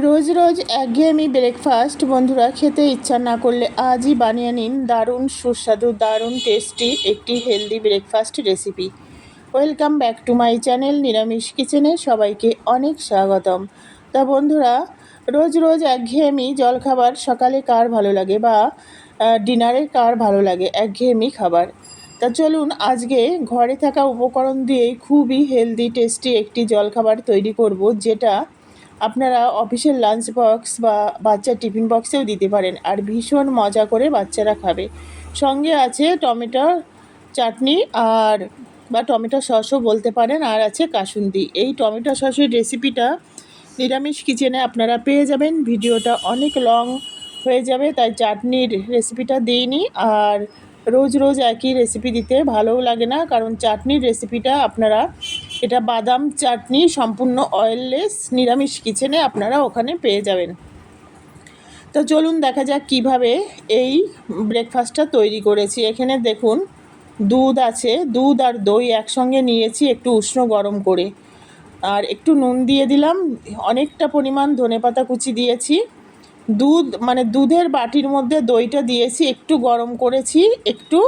রোজ রোজ একঘেয়েমি ব্রেকফাস্ট বন্ধুরা, খেতে ইচ্ছা না করলে আজই বানিয়ে নিন দারুণ সুস্বাদু, দারুণ টেস্টি একটি healthy breakfast recipe welcome back to my channel নিরামিষ কিচেনে সবাইকে অনেক স্বাগতম। তা বন্ধুরা, রোজ রোজ একঘেয়েমি জলখাবার সকালে কার ভালো লাগে বা ডিনারে কার ভালো লাগে? একঘেয়েমি খাবার। তা চলুন, আজকে ঘরে থাকা উপকরণ দিয়েই খুবই হেলদি টেস্টি একটি জলখাবার তৈরি করব, যেটা আপনারা অফিসের লাঞ্চ বক্স বা বাচ্চার টিফিন বক্সেও দিতে পারেন আর ভীষণ মজা করে বাচ্চারা খাবে। সঙ্গে আছে টমেটো চাটনি আর বা টমেটো সসও বলতে পারেন আর আছে কাসুন্দি। এই টমেটো সসের রেসিপিটা নিরামিষ কিচেনে আপনারা পেয়ে যাবেন। ভিডিওটা অনেক লং হয়ে যাবে, তাই চাটনির রেসিপিটা দিইনি আর রোজ রোজ একই রেসিপি দিতে ভালোও লাগে না, কারণ চাটনির রেসিপিটা আপনারা এটা বাদাম চাটনি, সম্পূর্ণ অয়েললেস নিরামিষ কিচেনে আপনারা ওখানে পেয়ে যাবেন। তো চলুন দেখা যাক কীভাবে এই ব্রেকফাস্টটা তৈরি করেছি। এখানে দেখুন, দুধ আছে, দুধ আর দই একসঙ্গে নিয়েছি একটু উষ্ণ গরম করে। আর একটু নুন দিয়ে দিলাম, অনেকটা পরিমাণ ধনেপাতা কুচি দিয়েছি। দুধ মানে দুধের বাটির মধ্যে দইটা দিয়েছি, একটু গরম করেছি, একটু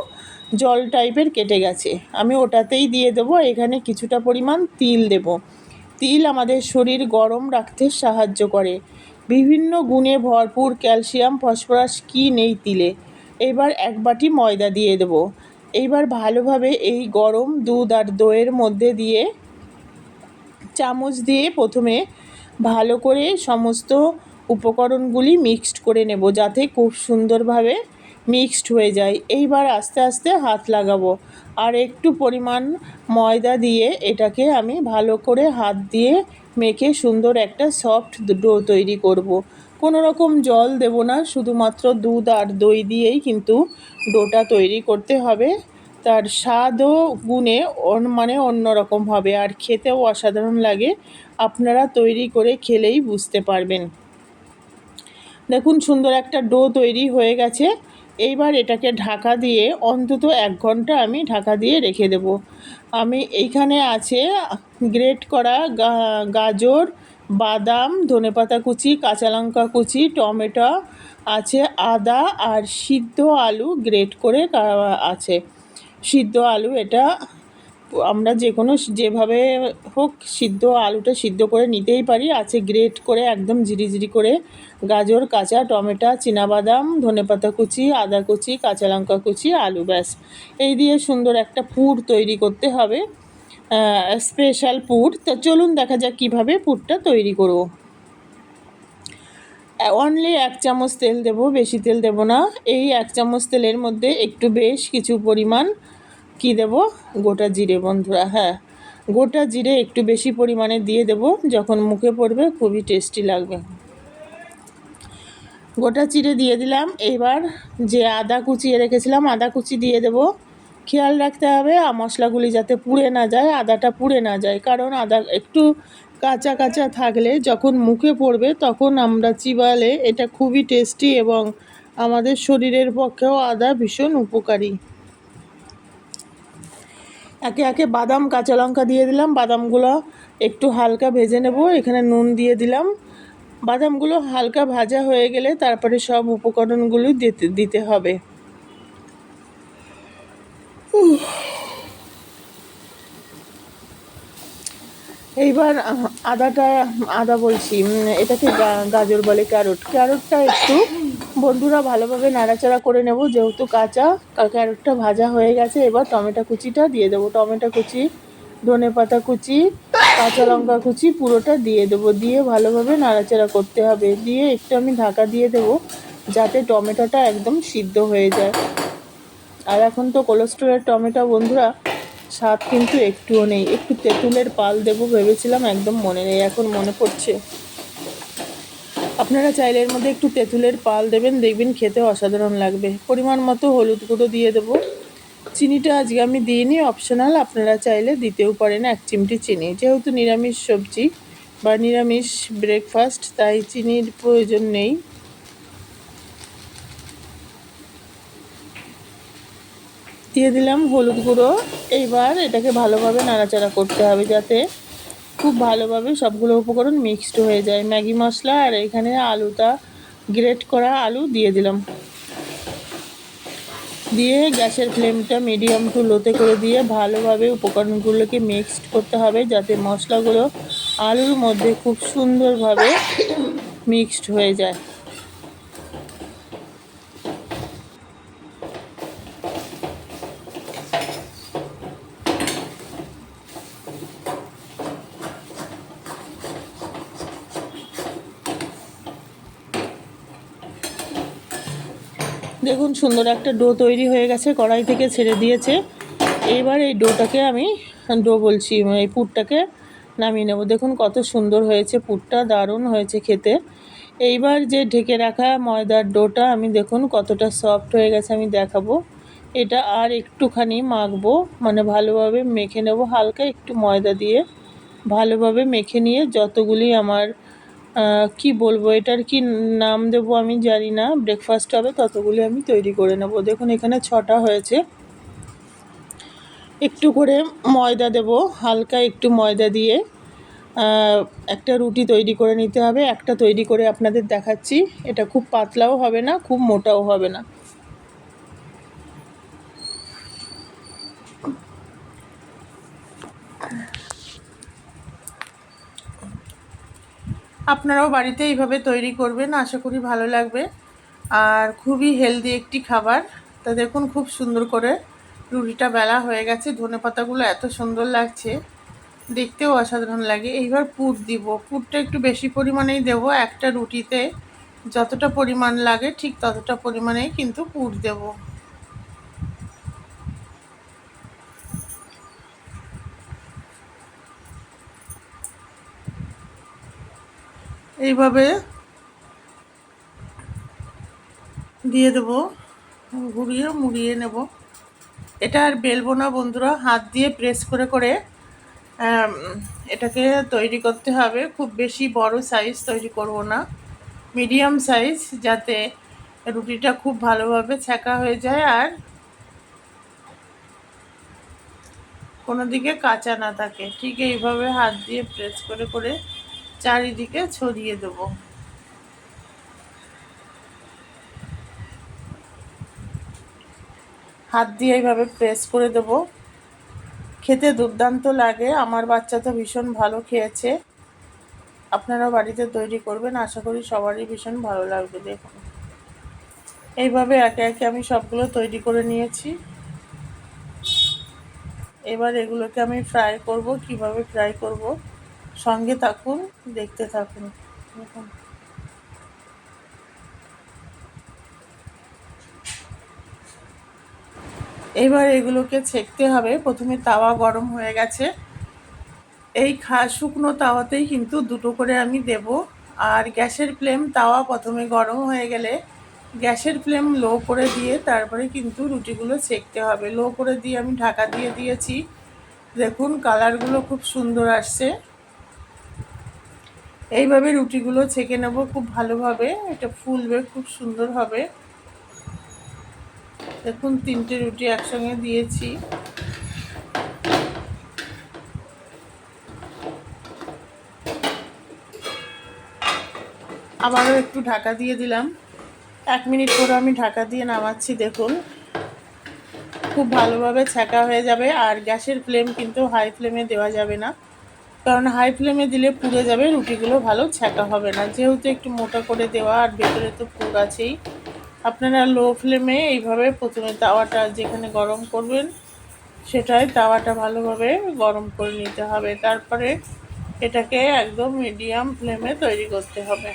জল টাইপের কেটে গেছে। আমি ওটাতেই দিয়ে দেবো, এখানে কিছুটা পরিমাণ তিল দেব। তিল আমাদের শরীর গরম রাখতে সাহায্য করে। বিভিন্ন গুণে ভরপুর ক্যালসিয়াম, ফসফরাস, কি নেই তিলে। এবার এক বাটি ময়দা দিয়ে দেব। এইবার ভালোভাবে এই গরম দুধ আর দইয়ের মধ্যে দিয়ে চামচ দিয়ে প্রথমে ভালো করে সমস্ত উপকরণগুলি মিক্সড করে নেব, যাতে খুব সুন্দরভাবে মিক্সড হয়ে যায়। এইবার আস্তে আস্তে হাত লাগাবো। আর একটু পরিমাণ ময়দা দিয়ে এটাকে আমি ভালো করে হাত দিয়ে মেখে সুন্দর একটা সফট ডো তৈরি করব। কোনো রকম জল দেব না, শুধুমাত্র দুধ আর দই দিয়েই কিন্তু ডোটা তৈরি করতে হবে। তার স্বাদও গুণে অন মানে অন্যরকম হবে। আর খেতেও অসাধারণ লাগে। আপনারা তৈরি করে খেলেই বুঝতে পারবেন। দেখুন, সুন্দর একটা ডো তৈরি হয়ে গেছে। এইবার এটাকে ঢাকা দিয়ে অন্তত এক ঘণ্টা আমি ঢাকা দিয়ে রেখে দেব। আমি এইখানে আছে গ্রেট করা গাজর, বাদাম, ধনেপাতা কুচি, কাঁচা লঙ্কা কুচি, টমেটো, আছে আদা আর সিদ্ধ আলু গ্রেট করে আছে। সিদ্ধ আলু এটা আমরা যে কোনো যেভাবে হোক সিদ্ধ, আলুটা সিদ্ধ করে নিতেই পারি। আছে গ্রেট করে একদম ঝিরিঝিরি করে গাজর, কাঁচা টমেটো, চিনাবাদাম, ধনেপাতা কুচি, আদা কুচি, কাঁচা লঙ্কা কুচি, আলু ব্যাস। এই দিয়ে সুন্দর একটা পুর তৈরি করতে হবে। স্পেশাল পুর। তো চলুন দেখা যাক কীভাবে পুরটা তৈরি করব। অনলি এক চামচ তেল দেব, বেশি তেল দেব না। এই এক চামচ তেলের মধ্যে একটু বেশ কিছু পরিমাণ কি দেব? গোটা জিরে বন্ধুরা হ্যাঁ। গোটা জিরে একটু বেশি পরিমাণে দিয়ে দেব, যখন মুখে পড়বে খুবই টেস্টি লাগবে। গোটা চিড়ে দিয়ে দিলাম। এবার যে আদা কুচিয়ে রেখেছিলাম, আদা কুচি দিয়ে দেব। খেয়াল রাখতে হবে মশলাগুলি যাতে পুড়ে না যায়, আদাটা পুড়ে না যায়। কারণ আদা একটু কাঁচা কাঁচা থাকলে যখন মুখে পড়বে, তখন আমরা চিবালে এটা খুবই টেস্টি এবং আমাদের শরীরের পক্ষেও আদা ভীষণ উপকারী। একে একে বাদাম, কাঁচা লঙ্কা দিয়ে দিলাম। বাদামগুলো একটু হালকা ভেজে নেব। এখানে নুন দিয়ে দিলাম। বাদামগুলো হালকা ভাজা হয়ে গেলে তারপরে সব উপকরণগুলো দিতে দিতে হবে। এইবার আদাটা, আদা বলছি। এটাকে গাজর বলে ক্যারট। ক্যারটটা একটু বন্ধুরা ভালোভাবে নাড়াচাড়া করে নেব, যেহেতু কাঁচা। ক্যারটটা ভাজা হয়ে গেছে, এবার টমেটো কুচিটা দিয়ে দেবো। টমেটো কুচি, ধনে পাতা কুচি, কাঁচা লঙ্কা কুচি, পুরোটা দিয়ে দেবো। দিয়ে ভালোভাবে নাড়াচাড়া করতে হবে। দিয়ে একটু আমি ঢাকা দিয়ে দেবো, যাতে টমেটোটা একদম সিদ্ধ হয়ে যায়। আর এখন তো কোলেস্ট্রলের টমেটো, বন্ধুরা, স্বাদ কিন্তু একটুও নেই। একটু তেঁতুলের পাল দেবো, ভেবেছিলাম একদম মনে নেই, এখন মনে পড়ছে। আপনারা চাইলে এর মধ্যে একটু তেঁতুলের পাল দেবেন, দেখবেন খেতে অসাধারণ লাগবে। পরিমাণ মতো হলুদ গুঁড়ো দিয়ে দেবো। চিনিটা আজকে আমি দিইনি অপশনাল আপনারা চাইলে দিতেও পারেন এক চিমটি চিনি। যেহেতু নিরামিষ সবজি বা নিরামিষ ব্রেকফাস্ট তাই চিনির প্রয়োজন নেই। দিয়ে দিলাম হলুদ গুঁড়ো। এইবার এটাকে ভালোভাবে নাড়াচাড়া করতে হবে যাতে খুব ভালোভাবে সবগুলো উপকরণ মিক্সড হয়ে যায়। ম্যাগি মশলা আর এখানে আলুটা গ্রেট করা আলু দিয়ে দিলাম। দিয়ে গ্যাসের ফ্লেমটা মিডিয়াম টু লোতে করে দিয়ে ভালোভাবে উপকরণগুলোকে মিক্সড করতে হবে যাতে মশলাগুলো আলুর মধ্যে খুব সুন্দরভাবে মিক্সড হয়ে যায়। দেখুন, সুন্দর একটা ডো তৈরি হয়ে গেছে, কড়াই থেকে ছেড়ে দিয়েছে। এবার এই ডোটাকে আমি ডো বলছি এই পুরটাকে নামিয়ে নেব। দেখুন, কত সুন্দর হয়েছে পুরটা, দারুণ হয়েছে খেতে। এইবার যে ঢেকে রাখা ময়দার ডোটা আমি দেখুন, কতটা সফট হয়ে গেছে, আমি দেখাবো। এটা আর একটুখানি মাখবো মানে ভালোভাবে মেখে নেব, হালকা একটু ময়দা দিয়ে। ভালোভাবে মেখে নিয়ে যতগুলি আমার কি বলব, এটার কি নাম দেবো আমি জানি না। ব্রেকফাস্ট হবে, ততগুলি আমি তৈরি করে নেব। দেখুন, এখানে ছটা হয়েছে। একটু করে ময়দা দেব, হালকা একটু ময়দা দিয়ে। একটা রুটি তৈরি করে নিতে হবে, একটা তৈরি করে আপনাদের দেখাচ্ছি। এটা খুব পাতলাও হবে না, খুব মোটাও হবে না। আপনারাও বাড়িতে এইভাবে তৈরি করবেন, আশা করি ভালো লাগবে। আর খুবই হেলদি একটি খাবার। তা দেখুন খুব সুন্দর করে রুটিটা বেলা হয়ে গেছে, ধনে পাতাগুলো এত সুন্দর লাগছে, দেখতেও অসাধারণ লাগে। এইবার পুর দিব। পুরটা একটু বেশি পরিমাণেই দেব, একটা রুটিতে যতটা পরিমাণ লাগে ঠিক ততটা পরিমাণেই কিন্তু পুর দেব। এইভাবে দিয়ে দেব, ঘুরিয়ে মুড়িয়ে নেব। এটা আর বেলবো না বন্ধুরা, হাত দিয়ে প্রেস করে করে এটাকে তৈরি করতে হবে। খুব বেশি বড় সাইজ তৈরি করব না। মিডিয়াম সাইজ যাতে রুটিটা খুব ভালোভাবে ছ্যাঁকা হয়ে যায় আর কোনো দিকে কাঁচা না থাকে। ঠিক এইভাবে হাত দিয়ে প্রেস করে করে চারিদিকে ছড়িয়ে দেব। হাত দিয়ে এইভাবে প্রেস করে দেব। খেতে দুর্দান্ত লাগে। আমার বাচ্চা তো ভীষণ ভালো খেয়েছে। আপনারা বাড়িতে তৈরি করবেন। আশা করি সবারই ভীষণ ভালো লাগবে দেখুন। এইভাবে একে একে আমি সবগুলো তৈরি করে নিয়েছি। এবার এগুলোকে আমি ফ্রাই করব। কীভাবে ফ্রাই করব? সঙ্গে থাকুন, দেখতে থাকুন। এবার এগুলোকে ছেঁকতে হবে। প্রথমে তাওয়া গরম হয়ে গেছে। এই খা, শুকনো তাওয়াতেই কিন্তু দুটো করে আমি দেব। আর গ্যাসের ফ্লেম তাওয়া প্রথমে গরম হয়ে গেলে গ্যাসের ফ্লেম লো করে দিয়ে তারপরে কিন্তু রুটিগুলো ছেঁকতে হবে। লো করে দিয়ে আমি ঢাকা দিয়ে দিয়েছি। দেখুন, কালারগুলো খুব সুন্দর আসছে। এইভাবে রুটিগুলো ছেঁকে নেব খুব ভালোভাবে। এটা ফুলবে, খুব সুন্দর হবে। দেখুন, তিনটে রুটি একসঙ্গে দিয়েছি। আবারও একটু ঢাকা দিয়ে দিলাম। এক মিনিট পরে আমি ঢাকা দিয়ে নামাচ্ছি, দেখুন। খুব ভালোভাবে ছ্যাঁকা হয়ে যাবে, আর গ্যাসের ফ্লেম কিন্তু হাই ফ্লেমে দেওয়া যাবে না। কারণ হাই ফ্লেমে দিলে পুড়ে যাবে, রুটিগুলো ভালো, ছ্যাঁকা হবে না। যেহেতু একটু মোটা করে দেওয়া, আর ভেতরে তো পুর আছেই। আপনারা লো ফ্লেমে এইভাবে প্রথমে তাওয়াটা যেখানে গরম করবেন সেটাই তাওয়াটা ভালোভাবে গরম করে নিতে হবে। তারপরে এটাকে একদম মিডিয়াম ফ্লেমে তৈরি করতে হবে।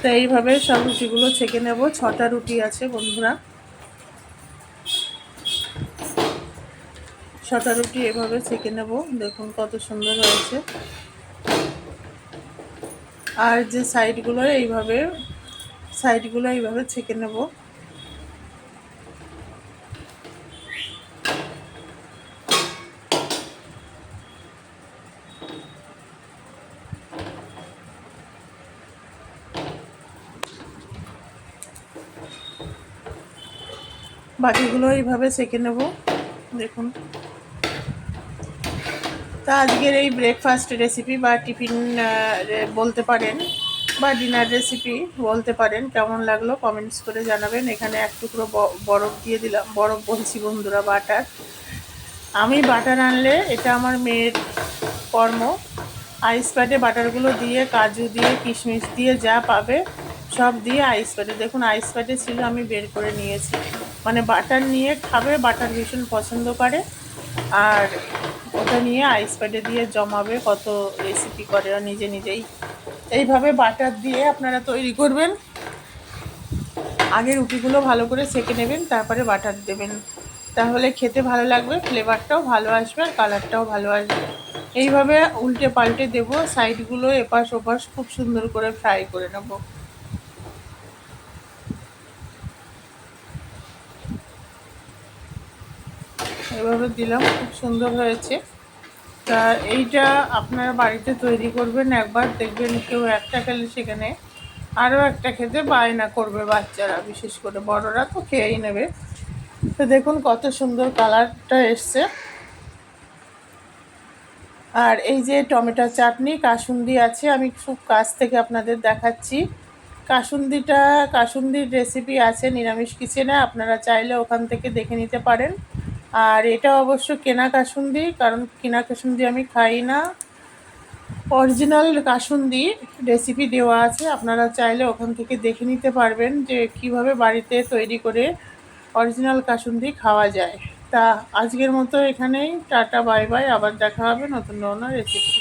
তো এইভাবে সব রুটিগুলো ছেঁকে নেব। ছটা রুটি আছে, বন্ধুরা। ছটা রুটি এভাবে ছেঁকে নেব। দেখুন কত সুন্দর হয়েছে। আর যে সাইডগুলো, এইভাবে সাইডগুলো এইভাবে ছেঁকে নেব। বাকিগুলো এইভাবে সেঁকে নেব। দেখুন তা আজকের এই ব্রেকফাস্ট রেসিপি বা টিফিন বলতে পারেন বা ডিনার রেসিপি বলতে পারেন, কেমন লাগল কমেন্টস করে জানাবেন। এখানে এক টুকরো বরফ দিয়ে দিলাম। বরফ বলছি বন্ধুরা, বাটার। আমি বাটার আনলে এটা আমার মেয়ের কর্ম। আইস প্যাডে বাটারগুলো দিয়ে, কাজু দিয়ে, কিশমিশ দিয়ে যা পাবে, সব দিয়ে আইস প্যাডে দেখুন আইস প্যাডে ছিল, আমি বের করে নিয়েছি। মানে বাটার নিয়ে খাবে, বাটার ভীষণ পছন্দ করে। আর ওটা নিয়ে আইস প্যাডে দিয়ে জমাবে কত রেসিপি করে ও নিজে নিজেই। এইভাবে বাটার দিয়ে আপনারা তৈরি করবেন। আগে রুটিগুলো ভালো করে সেঁকে নেবেন, তারপরে বাটার দেবেন। তাহলে খেতে ভালো লাগবে ফ্লেভারটাও ভালো আসবে আর কালারটাও ভালো আসবে। এইভাবে উল্টে পাল্টে দেবো সাইডগুলো এপাশ ওপাশ খুব সুন্দর করে ফ্রাই করে নেব। এভাবে দিলাম, খুব সুন্দর হয়েছে। তা এইটা আপনারা বাড়িতে তৈরি করবেন, একবার দেখবেন কেউ একটা খেলে সেখানে আরও একটা খেতে বায়না করবে বাচ্চারা, বিশেষ করে বড়রা তো খেয়েই নেবে। তো দেখুন কত সুন্দর কালারটা এসছে। আর এই যে টমেটো চাটনি, কাসুন্দি আছে, আমি খুব কাছ থেকে আপনাদের দেখাচ্ছি। কাসুন্দিটা, কাসুন্দির রেসিপি আছে, নিরামিষ কিচেনে আপনারা চাইলে ওখান থেকে দেখে নিতে পারেন। আর এটা অবশ্য কেনা কাসুন্দি, কারণ কেনা কাসুন্দি আমি খাই না। অরিজিনাল কাসুন্দি রেসিপি দেওয়া আছে, আপনারা চাইলে ওখান থেকে দেখে নিতে পারবেন যে কীভাবে বাড়িতে তৈরি করে অরিজিনাল কাসুন্দি খাওয়া যায়। তা আজকের মতো এখানেই, টাটা, বাই বাই, আবার দেখা হবে নতুন নতুন রেসিপি